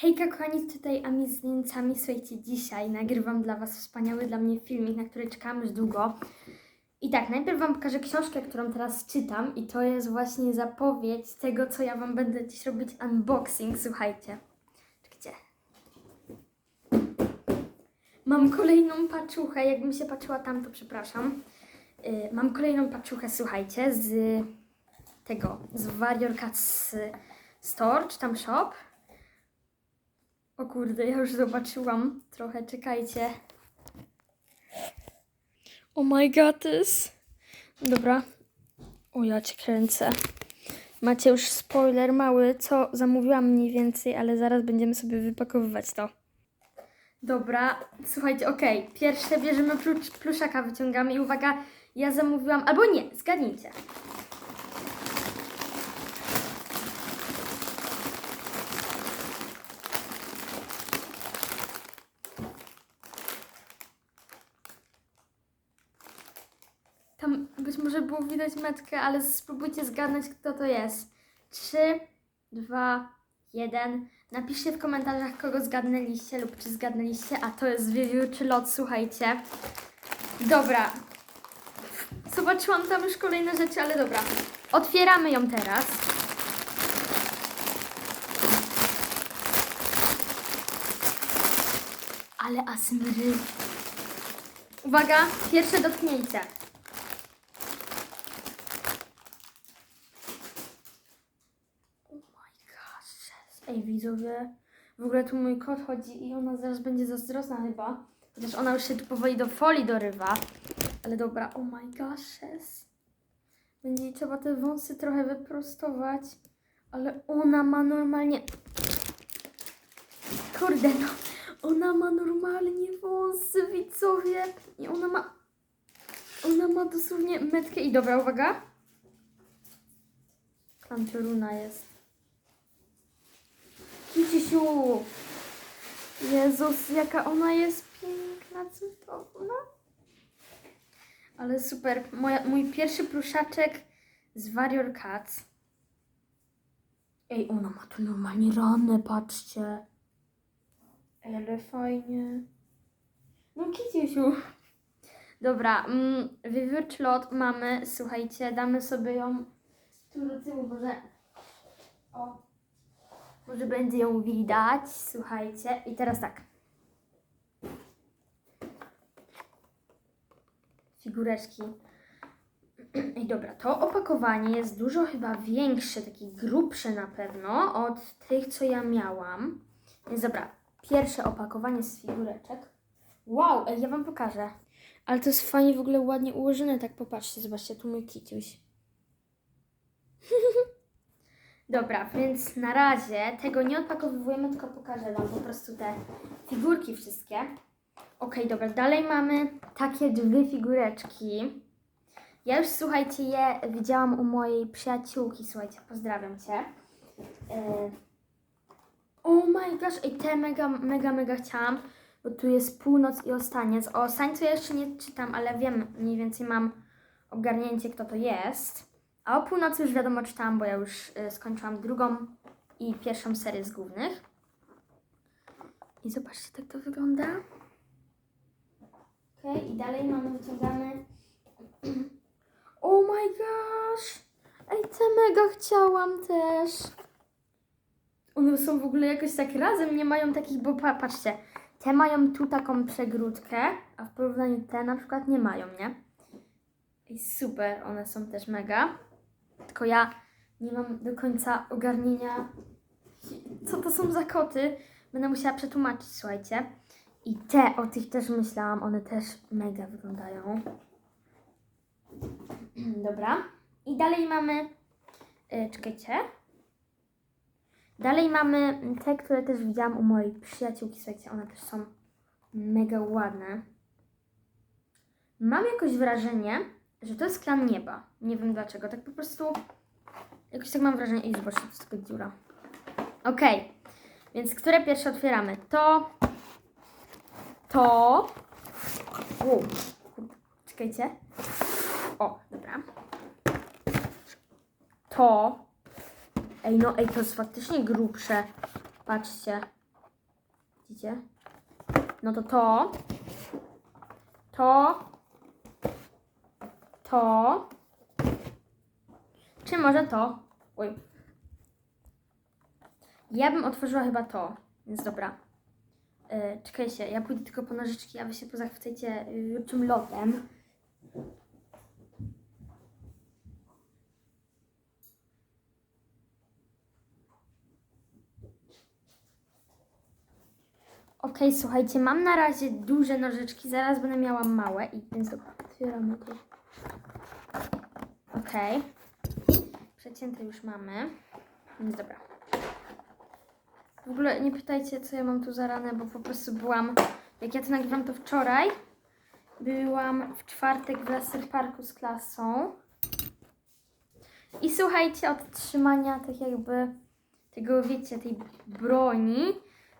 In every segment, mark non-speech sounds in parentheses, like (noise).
Hejka kochani, tutaj Ami z Niemcami. Słuchajcie, dzisiaj nagrywam dla Was wspaniały dla mnie filmik, na który czekałam już długo. I tak, najpierw Wam pokażę książkę, którą teraz czytam i to jest właśnie zapowiedź tego, co ja Wam będę dziś robić unboxing, słuchajcie. Gdzie? Mam kolejną paczuchę, jakbym się patrzyła tam, to przepraszam. Yy, mam kolejną paczuchę, słuchajcie, z tego, z Warrior Cats Store, czy tam shop. O kurde, ja już zobaczyłam trochę, czekajcie. Oh my god, this. Dobra. O, ja cię kręcę. Macie już spoiler mały, co zamówiłam mniej więcej, ale zaraz będziemy sobie wypakowywać to. Dobra, słuchajcie, okej. Pierwsze bierzemy plusz, pluszaka, wyciągamy i uwaga, ja zamówiłam, albo nie, zgadnijcie. Tam być może było widać metkę, ale spróbujcie zgadnąć, kto to jest. 3, 2, 1. Napiszcie w komentarzach, kogo zgadnęliście lub czy zgadnęliście, a to jest wiewiórczy lot, słuchajcie. Dobra. Zobaczyłam tam już kolejne rzeczy, ale dobra. Otwieramy ją teraz. Ale asmry. Uwaga, pierwsze dotknięcie. Oh my gosh. Ej, widzowie. W ogóle tu mój kot chodzi i ona zaraz będzie zazdrosna chyba. Chociaż ona już się tu powoli do folii dorywa. Ale dobra, oh my gosh. Będzie jej trzeba te wąsy trochę wyprostować. Ale ona ma normalnie... Kurde, no. Ona ma normalnie wąsy, widzowie. I ona ma... Ona ma dosłownie metkę i dobra, uwaga. Tam pioruna jest. Kicisiu! Jezus, jaka ona jest piękna, cudowna. Ale super. Moja, mój pierwszy pluszaczek z Warrior Cats. Ej, ona ma tu normalnie ranę, patrzcie. Ej, ale fajnie. No Kicisiu. Dobra, mm, lot mamy, słuchajcie, damy sobie ją tu do tyłu, może... O, może będzie ją widać, słuchajcie. I teraz tak. Figureczki. (clears throat) I dobra, to opakowanie jest dużo chyba większe, takie grubsze na pewno od tych, co ja miałam. Więc dobra, pierwsze opakowanie z figureczek. Wow, ja Wam pokażę. Ale to jest fajnie w ogóle ładnie ułożone, tak popatrzcie, zobaczcie, tu mój kiciuś. (laughs) Dobra, więc na razie tego nie odpakowujemy, tylko pokażę Wam po prostu te figurki wszystkie. Okej, dobra, dalej mamy takie dwie figureczki. Ja już, słuchajcie, je widziałam u mojej przyjaciółki, słuchajcie, pozdrawiam Cię. Yy. Oh my gosh, i te mega, mega, mega chciałam, bo tu jest północ i ostaniec. O ostańcu jeszcze nie czytam, ale wiem, mniej więcej mam ogarnięcie, kto to jest. A o północy już wiadomo czytałam, bo ja już y, skończyłam drugą i pierwszą serię z głównych. I zobaczcie, tak to wygląda. Ok, i dalej mamy, wyciągamy. (clears throat) Oh my gosh! Ej, te mega chciałam też. One są w ogóle jakoś tak razem, nie mają takich, bo pa, patrzcie, te mają tu taką przegródkę, a w porównaniu te na przykład nie mają, nie? I super, one są też mega. Tylko ja nie mam do końca ogarnienia, co to są za koty. Będę musiała przetłumaczyć, słuchajcie. I te, o tych też myślałam, one też mega wyglądają. (clears throat) Dobra. I dalej mamy, yy, czekajcie. Dalej mamy te, które też widziałam u mojej przyjaciółki, słuchajcie, one też są mega ładne. Mam jakoś wrażenie, że to jest klan nieba. Nie wiem dlaczego, tak po prostu jakoś tak mam wrażenie. I zobaczcie, to jest taka dziura. Okej, więc które pierwsze otwieramy? To, to, u, czekajcie. O, dobra. To, ej no, ej, to jest faktycznie grubsze. Patrzcie. Widzicie? No to to. To. To. Czy może to? Oj. Ja bym otworzyła chyba to, więc dobra. Yy, czekajcie, ja pójdę tylko po nożyczki, a wy się pozachwycajcie wiórczym lotem. Okej, słuchajcie, mam na razie duże nożyczki, zaraz będę miała małe i więc dobra, otwieramy to. Okej. Przecięte już mamy. Więc dobra. W ogóle nie pytajcie, co ja mam tu za ranę, bo po prostu byłam, jak ja to nagrywam to wczoraj, byłam w czwartek w Laser Parku z klasą. I słuchajcie, od trzymania tak jakby tego, wiecie, tej broni,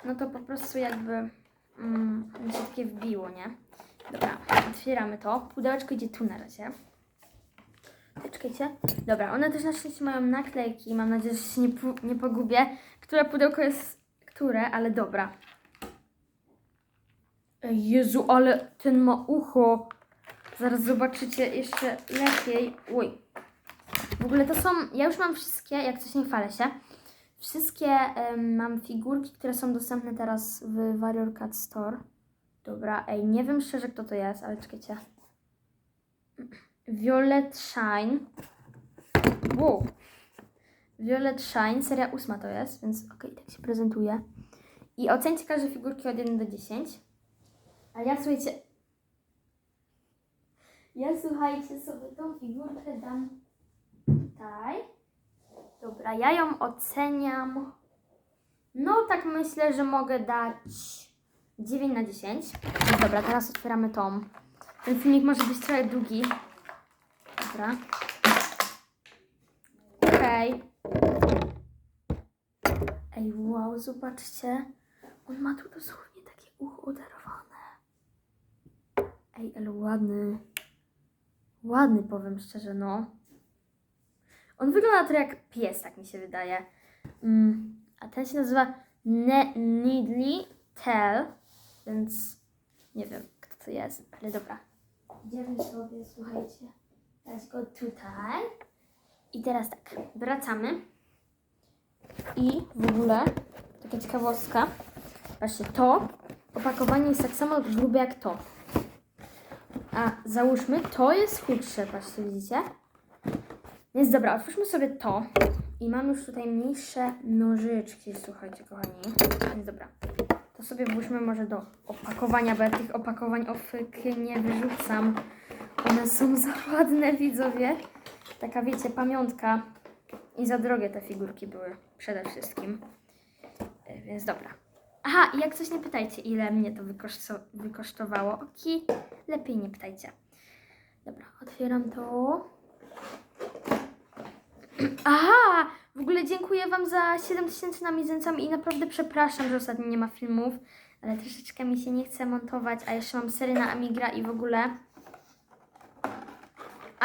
no to po prostu jakby mm, się takie wbiło, nie? Dobra, otwieramy to. Pudełeczko idzie tu na razie. Dobra, one też na szczęście mają naklejki. Mam nadzieję, że się nie, nie pogubię. Które pudełko jest które, ale dobra. Jezu, ale ten ma ucho. Zaraz zobaczycie jeszcze lepiej. Oj. W ogóle to są. Ja już mam wszystkie, jak coś nie chwalę się. Wszystkie mam figurki, które są dostępne teraz w Warrior Cat Store. Dobra, ej, nie wiem szczerze kto to jest, ale czekajcie. Violet Shine. Wow. Violet Shine, seria ósma to jest, więc okej, tak się prezentuje. I ocencie każde figurki od 1 do 10. A ja słuchajcie. Ja słuchajcie sobie tą figurkę dam tutaj. Dobra, ja ją oceniam. No, tak myślę, że mogę dać 9 na 10. No Dobra, teraz otwieramy tą. Ten filmik może być trochę długi. Dobra. Okej. Ej, wow, zobaczcie. On ma tu dosłownie takie ucho udarowane. Ej, ale ładny. Ładny, powiem szczerze, no. On wygląda trochę jak pies, tak mi się wydaje. Mm, a ten się nazywa ne Needly Tail, więc nie wiem, kto to jest, ale dobra. Idziemy sobie, słuchajcie, dać go tutaj. I teraz tak, wracamy. I w ogóle, taka ciekawostka, patrzcie, to opakowanie jest tak samo grube jak to. A załóżmy, to jest chudsze, patrzcie, widzicie? Więc dobra, otwórzmy sobie to. I mam już tutaj mniejsze nożyczki, słuchajcie, kochani. Więc dobra, to sobie włóżmy może do opakowania, bo ja tych opakowań ofyki nie wyrzucam. One są (laughs) za ładne, widzowie. Taka, wiecie, pamiątka. I za drogie te figurki były przede wszystkim. E, Więc dobra. Aha, i jak coś nie pytajcie, ile mnie to wykoszto- wykosztowało. Oki, lepiej nie pytajcie. Dobra, otwieram to. (clears throat) Aha! W ogóle dziękuję Wam za 7000 na mizencami i naprawdę przepraszam, że ostatnio nie ma filmów, ale troszeczkę mi się nie chce montować, a jeszcze mam serię na Amigra i w ogóle.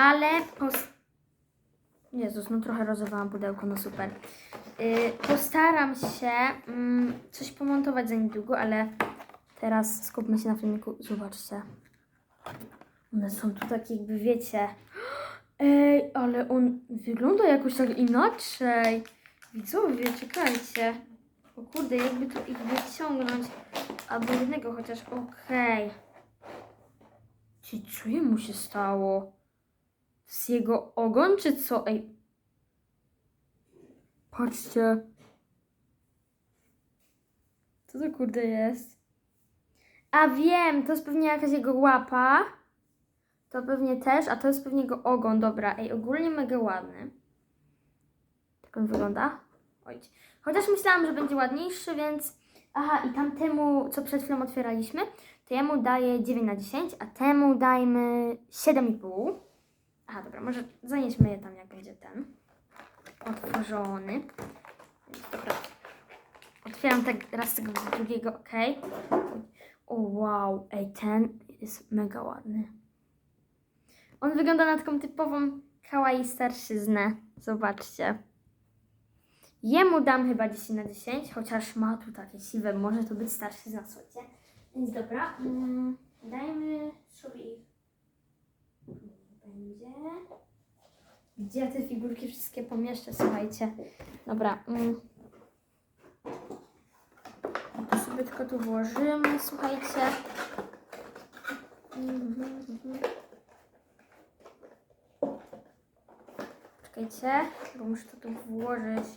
Ale pos... Jezus, no trochę rozerwałam pudełko, no super. Yy, postaram się mm, coś pomontować za niedługo, ale teraz skupmy się na filmiku. Zobaczcie. One są tu takie jakby, wiecie... Ej, ale on wygląda jakoś tak inaczej. Widzowie, czekajcie. O kurde, jakby tu ich wyciągnąć. Albo jednego chociaż, okej. Czy co jemu się stało? Z jego ogon, czy co? Ej. Patrzcie. Co to kurde jest? A wiem, to jest pewnie jakaś jego łapa. To pewnie też, a to jest pewnie jego ogon. Dobra, ej, ogólnie mega ładny. Tak on wygląda. Oj. Chociaż myślałam, że będzie ładniejszy, więc... Aha, i tamtemu, co przed chwilą otwieraliśmy, to jemu daję 9 na 10, a temu dajmy 7,5. Aha, dobra, może zanieśmy je tam, jak będzie ten otworzony. Dobra. Otwieram tak raz tego drugiego, ok. O wow, ej, ten jest mega ładny. On wygląda na taką typową kawaii starszyznę. Zobaczcie. Jemu dam chyba 10 na 10, chociaż ma tu takie siwe, może to być starszy z nas, słuchajcie. Więc dobra, mm, dajmy sobie ich. Będzie. Gdzie ja te figurki wszystkie pomieszczę, słuchajcie. Dobra. Mm. To sobie tylko tu włożymy, słuchajcie. Mhm. Czekajcie, bo muszę to tu włożyć,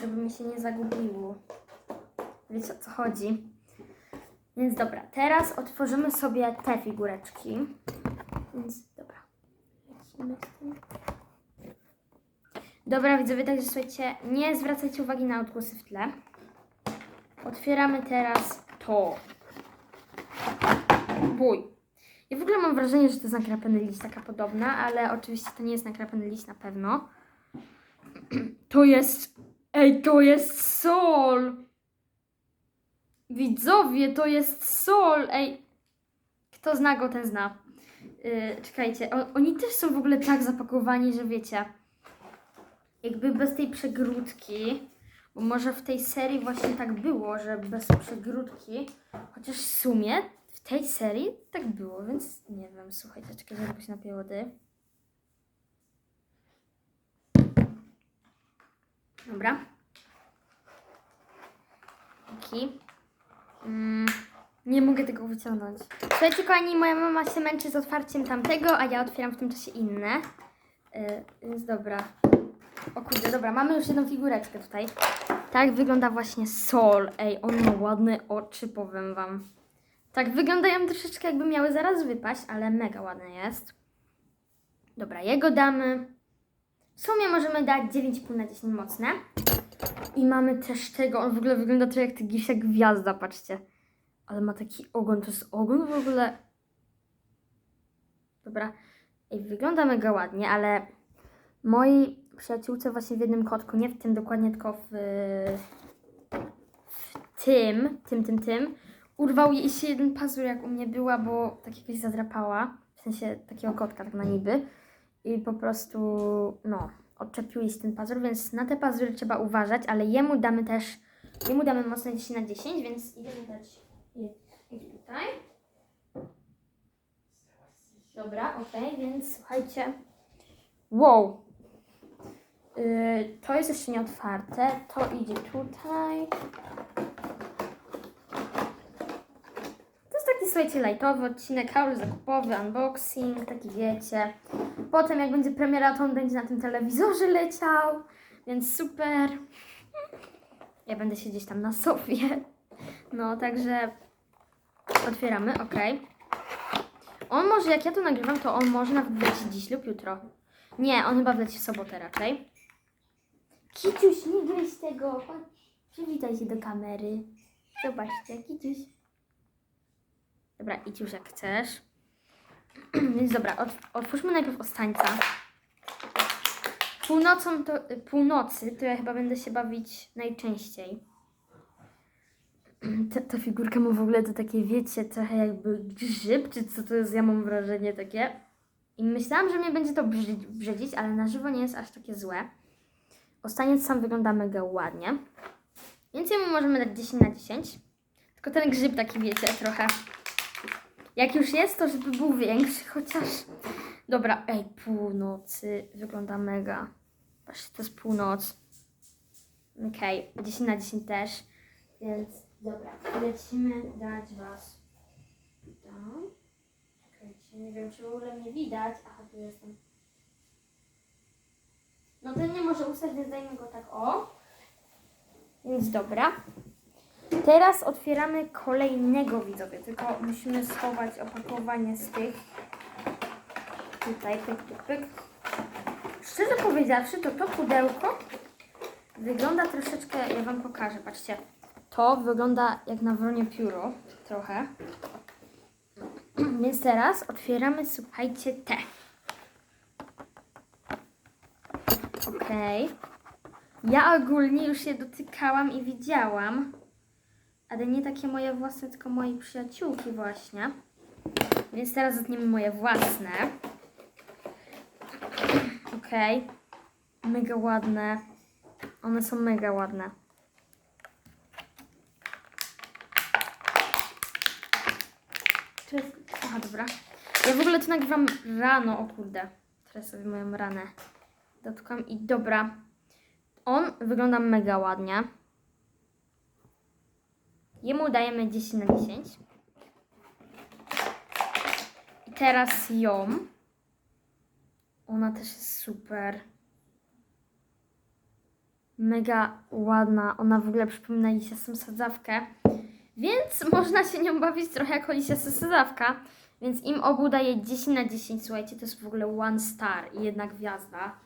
żeby mi się nie zagubiło. Wiecie o co chodzi. Więc dobra, teraz otworzymy sobie te figureczki. Więc dobra. Lecimy z tym. Dobra, widzowie, także słuchajcie, nie zwracajcie uwagi na odgłosy w tle. Otwieramy teraz to. Bój. Ja w ogóle mam wrażenie, że to jest nakrapany liść, taka podobna, ale oczywiście to nie jest nakrapany liść na pewno. (clears throat) To jest... Ej, to jest sol! Widzowie, to jest sol! Ej, kto zna go, ten zna. Yy, czekajcie, o, oni też są w ogóle tak zapakowani, że wiecie, jakby bez tej przegródki, bo może w tej serii właśnie tak było, że bez przegródki, chociaż w sumie w tej serii tak było, więc nie wiem, słuchajcie, czekajcie, żeby się napiję wody. Dobra. Taki. Mm, nie mogę tego wyciągnąć. Słuchajcie, kochani, moja mama się męczy z otwarciem tamtego, a ja otwieram w tym czasie inne. Yy, więc dobra. O kurde, dobra, mamy już jedną figureczkę tutaj. Tak wygląda właśnie Sol. Ej, on ma ładne oczy, powiem wam. Tak wyglądają troszeczkę jakby miały zaraz wypaść, ale mega ładny jest. Dobra, jego damy. W sumie możemy dać 9,5 na 10 mocne. I mamy też tego, on w ogóle wygląda trochę jak Tygisia Gwiazda, patrzcie. Ale ma taki ogon, to jest ogon w ogóle... Dobra, Ej, wygląda mega ładnie, ale mojej przyjaciółce właśnie w jednym kotku, nie w tym dokładnie, tylko w, w tym, tym, tym, tym, urwał jej się jeden pazur, jak u mnie była, bo tak jakoś zadrapała, w sensie takiego kotka, tak na niby. I po prostu, no, odczepił jej się ten pazur, więc na te pazury trzeba uważać, ale jemu damy też, jemu damy mocno 10 na 10, więc idziemy dać je, tutaj. Dobra, okej, więc słuchajcie. Wow, to jest jeszcze nie otwarte. To idzie tutaj. To jest taki, słuchajcie, lightowy odcinek, haul zakupowy, unboxing, taki wiecie. Potem jak będzie premiera, to on będzie na tym telewizorze leciał, więc super. Ja będę siedzieć tam na sofie. No, także otwieramy, ok. On może, jak ja to nagrywam, to on może nawet wlecieć dziś lub jutro. Nie, on chyba wleci w sobotę raczej. Kiciuś, nie gryź tego. Chodź, Przywitaj się do kamery. Zobaczcie, Kiciuś. Dobra, idź już jak chcesz. (clears throat) Więc dobra, ot, otwórzmy najpierw ostańca. Północą to, północy to ja chyba będę się bawić najczęściej. (clears throat) Ta, ta figurka ma w ogóle to takie, wiecie, trochę jakby grzyb, czy co to jest, ja mam wrażenie takie. I myślałam, że mnie będzie to brzydzić, ale na żywo nie jest aż takie złe. Ostaniec sam wygląda mega ładnie. Więc jemu możemy dać 10 na 10. Tylko ten grzyb taki, wiecie, trochę. Jak już jest, to żeby był większy, chociaż... Dobra, ej, północy wygląda mega. Patrzcie, to jest północ. Okej, 10 na 10 też. Więc dobra, lecimy dać Was tam. Nie wiem, czy w ogóle mnie widać. Aha, tu jestem. No ten nie może ustać, więc dajmy go tak o. Więc dobra. Teraz otwieramy kolejnego widzowie, tylko musimy schować opakowanie z tych. Tutaj, pyk, pyk, pyk. Szczerze powiedziawszy, to to pudełko wygląda troszeczkę, ja Wam pokażę, patrzcie. To wygląda jak na wronie pióro, trochę. (clears throat) Więc teraz otwieramy, słuchajcie, te. Okej. Ja ogólnie już je dotykałam i widziałam, ale nie takie moje własne, tylko mojej przyjaciółki właśnie. Więc teraz zetniemy moje własne. Okej. Mega ładne. One są mega ładne. Czy. Aha, dobra. Ja w ogóle to nagrywam rano, o kurde. Teraz sobie moją ranę dotkam i dobra. On wygląda mega ładnie. Jemu dajemy 10 na 10. I teraz ją. Ona też jest super. Mega ładna. Ona w ogóle przypomina lisiasą sadzawkę. Więc można się nią bawić trochę jako lisiasa sadzawka. Więc im obu daję 10 na 10. Słuchajcie, to jest w ogóle one star i jedna gwiazda.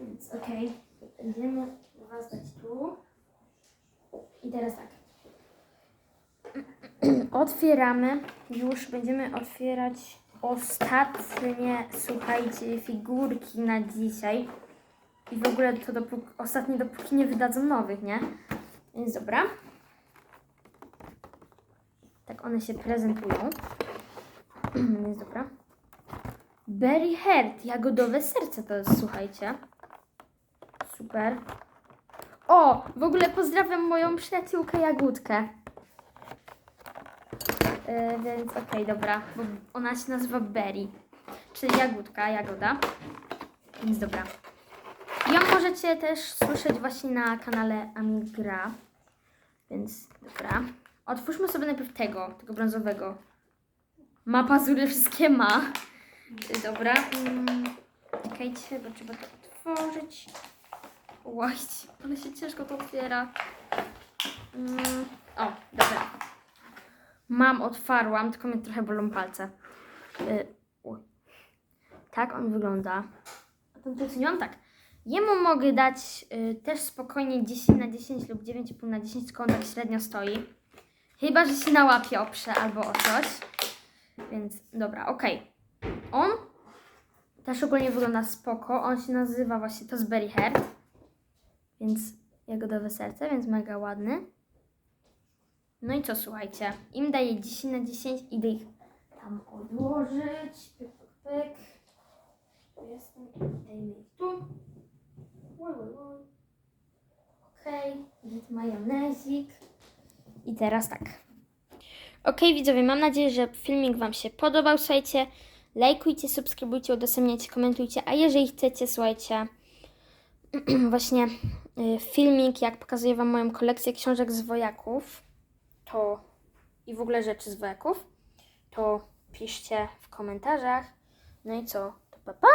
Więc okej. Będziemy was dać tu. I teraz tak. (clears throat) Otwieramy. Już będziemy otwierać ostatnie, słuchajcie, figurki na dzisiaj. I w ogóle to dopóki, ostatnie, dopóki nie wydadzą nowych, nie? Więc dobra. Tak one się prezentują. (clears throat) Więc dobra. Berry Heart, jagodowe serce to jest, słuchajcie. Super. O, w ogóle pozdrawiam moją przyjaciółkę Jagódkę. Yy, więc okej, dobra, bo ona się nazywa Berry, czyli Jagódka, Jagoda. Więc dobra. Ją możecie też słyszeć właśnie na kanale Amigra. Więc dobra. Otwórzmy sobie najpierw tego, tego brązowego. Ma pazury, wszystkie ma. Dobra. Mm, Czekajcie, bo trzeba to otworzyć. Łaść, ale się ciężko to otwiera. Mm, o, dobra. Mam, otwarłam, tylko mnie trochę bolą palce. Y, oj. tak on wygląda. A ten doceniam tak. Jemu mogę dać y, też spokojnie 10 na 10 lub 9,5 na 10, tylko on tak średnio stoi. Chyba, że się na łapie oprze albo o coś. Więc dobra, okej. On też ogólnie wygląda spoko. On się nazywa właśnie to z Berry Heart. Więc jagodowe serce, więc mega ładny. No i co, słuchajcie, im daję 10 na 10, idę ich tam odłożyć. Pyk, pyk. Tu jestem, dajmy ich tu. Okej, git majonezik. I teraz tak. Okej, widzowie, mam nadzieję, że filmik Wam się podobał. Słuchajcie, lajkujcie, subskrybujcie, udostępniajcie, komentujcie. A jeżeli chcecie, słuchajcie, (clears throat) właśnie y, filmik, jak pokazuję Wam moją kolekcję książek z wojaków, to i w ogóle rzeczy z wojaków, to piszcie w komentarzach. No i co? To pa pa!